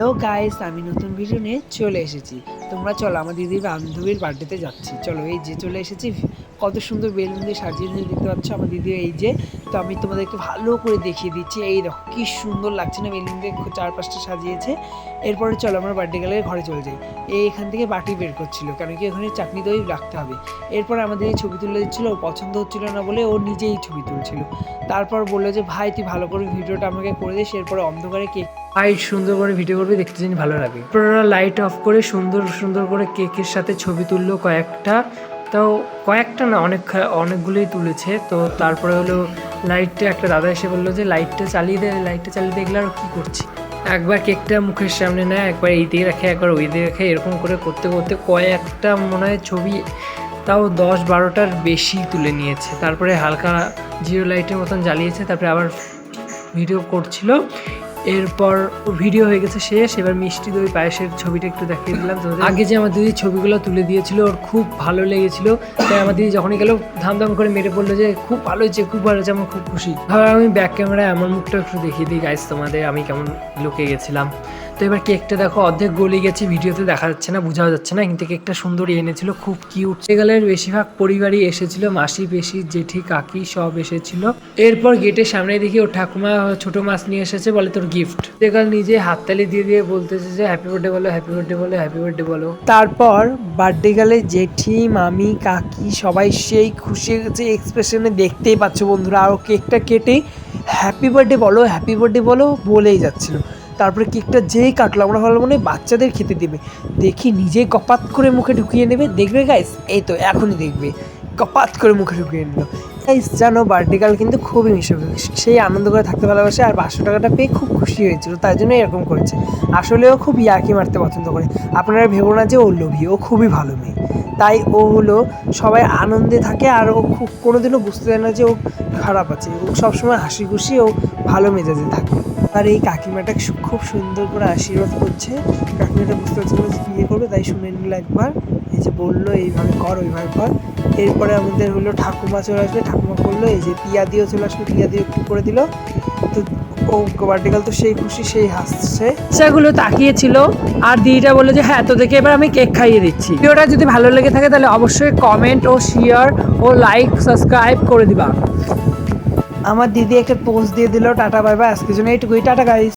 Hello guys আমি নতুন video নিয়ে চলে এসেছি। তোমরা চলো, আমার দিদির বান্ধবীর বার্থডেতে যাচ্ছি। চলো, এই যে চলে এসেছি, কত সুন্দর বেলুন দিয়ে সাজিয়ে দিয়ে দেখতে পাচ্ছ আমার দিদি এই যে। তো আমি তোমাদেরকে ভালো করে দেখিয়ে দিচ্ছি, এই দেখো, কি সুন্দর লাগছে না বেলুন দিয়ে চারপাশটা সাজিয়েছে। এরপরে চলো, আমরা বার্থডে গেলে ঘরে চলে যাই। এই এখান থেকে বাটি বের করছিল, কারণ কি ওখানে চাটনি দই রাখতে হবে। এরপর আমাদের এই ছবি তুলে দিচ্ছিল ওর পছন্দ হচ্ছিল না বলে ও নিজেই ছবি তুলছিল। তারপর বলল যে, ভাই, তুই ভালো করে ভিডিওটা আমাকে করে দিস। এরপরে অন্ধকারে কেক ভাই, সুন্দর করে ভিডিও করবি, দেখতে জানি ভালো লাগে। লাইট অফ করে সুন্দর সুন্দর করে কেকের সাথে ছবি তুললো কয়েকটা। তাও কয়েকটা না, অনেক অনেকগুলোই তুলেছে। তো তারপরে হলো লাইটটা, একটা দাদা এসে বলল যে, লাইটটা চালিয়ে দে, লাইটটা চালিয়ে দেখলে আর কী করছি? একবার কেকটা মুখের সামনে নেয়, একবার এই দিয়ে রাখে, একবার ওই দিয়ে রাখে, এরকম করে করতে করতে কয়েকটা মনে হয় ছবি, তাও দশ বারোটার বেশি তুলে নিয়েছে। তারপরে হালকা জিরো লাইটের মতন জ্বালিয়েছে, তারপরে আবার ভিডিও করছিল। এরপর ভিডিও হয়ে গেছে শেষ। এবার মিষ্টি দই পায়েসের ছবিটা একটু দেখিয়ে দিলাম আগে যে আমার দিদি ছবিগুলো তুলে দিয়েছিল, ওর খুব ভালো লেগেছিল। তাই আমার দিদি যখনই গেল, ধামধাম করে মেরে পড়ল যে, খুব ভালো হয়েছে, খুব ভালো হয়েছে আমার খুব খুশি। ধর আমি ব্যাক ক্যামেরায় আমার মুখটা একটু দেখিয়ে দিই গাইজ তোমাদের আমি কেমন লুকে গেছিলাম। তো এবার কেকটা দেখো, অর্ধেক গলে গেছে, ভিডিওতে দেখা যাচ্ছে না, বোঝাও যাচ্ছে না। কিন্তু কেকটা সুন্দরই এনেছিল, খুব কিউট সেগালের বেশিরভাগ পরিবারই এসেছিল, মাসি পেশি জেঠি, কাকি সব এসেছিল। এরপর গেটের সামনে দেখি ওর ঠাকুমা, ছোট মাছ নিয়ে এসেছে বলে তোর গিফট সেগাল নিজে হাততালি দিয়ে দিয়ে বলতেছে যে হ্যাপি বার্থডে বলো হ্যাপি বার্থডে বলো হ্যাপি বার্থডে বলো। তারপর বার্থডে গেলে জেঠি, মামি, কাকি সবাই সেই খুশি যে এক্সপ্রেশনে দেখতেই পাচ্ছ বন্ধুরা, আর কেকটা কেটে হ্যাপি বার্থডে বলো হ্যাপি বার্থডে বলো, বলেই যাচ্ছিল। তারপরে কেকটা যেই কাটলো, আমরা ভালো মনে বাচ্চাদের খেতে দেবে। দেখি নিজেই কপাত করে মুখে ঢুকিয়ে নেবে। দেখবে গাইস এই তো, এখনই দেখবে। কপাত করে মুখে ঢুকিয়ে নিল। গাইস জানো বার্থডে গার্ল কিন্তু খুবই মিশে সেই আনন্দ করে থাকতে ভালোবাসে আর পাঁচশো টাকাটা পেয়ে খুব খুশি হয়েছিল। তাই জন্য এরকম করেছে। আসলেও খুব ইয়াকি মারতে পছন্দ করে। আপনারা ভেবো না যে ও লোভী, ও খুবই ভালো মেয়ে। তাই ও হলো সবাই আনন্দে থাকে আর ও খুব কোনোদিনও বুঝতে দেয় না যে ও খারাপ আছে। ও সবসময় হাসি খুশি ও ভালো মেজাজে থাকে। আর এই কাকিমাটা খুব সুন্দর করে আশীর্বাদ করছে। কাকিমাটা বুঝতে পারছে না বিয়ে করবে, তাই শুনে নিল একবার। এই যে বলল, এইভাবে কর, ওইভাবে কর। এরপরে আমাদের হলো ঠাকুমা চলে আসবে। ঠাকুমা করল এই যে পিয়া দিয়েও চলে আসবে পিয়া দিয়ে একটু করে দিল? তো ও তো সেই খুশি, সেই হাসছে। সেগুলো তাকিয়েছিল আর দিদিটা বলল যে হ্যাঁ তোদেরকে এবার আমি কেক খাইয়ে দিচ্ছি। ভিডিওটা যদি ভালো লেগে থাকে, তাহলে অবশ্যই কমেন্ট ও শেয়ার ও লাইক সাবস্ক্রাইব করে দিবা। আমার দিদি একটা পোস্ট দিয়ে দিল টাটা বাই বাই আজকের জন্য এইটুকুই টাটা গাইস